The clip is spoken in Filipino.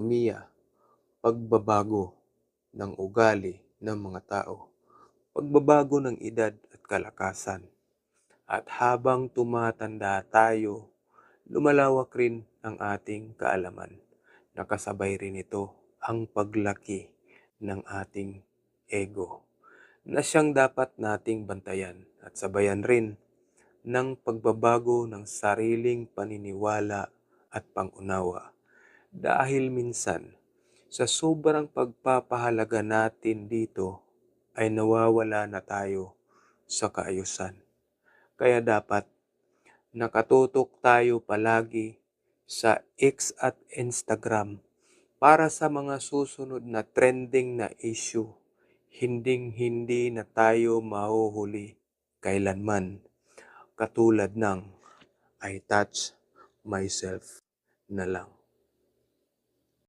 Mia, pagbabago ng ugali ng mga tao, pagbabago ng edad at kalakasan. At habang tumatanda tayo, lumalawak rin ang ating kaalaman. Nakasabay rin ito ang paglaki ng ating ego na siyang dapat nating bantayan at sabayan rin ng pagbabago ng sariling paniniwala at pangunawa. Dahil minsan, sa sobrang pagpapahalaga natin dito, ay nawawala na tayo sa kaayusan. Kaya dapat nakatutok tayo palagi sa X at Instagram para sa mga susunod na trending na issue. Hinding-hindi na tayo mahuhuli kailanman katulad ng I touch myself na lang.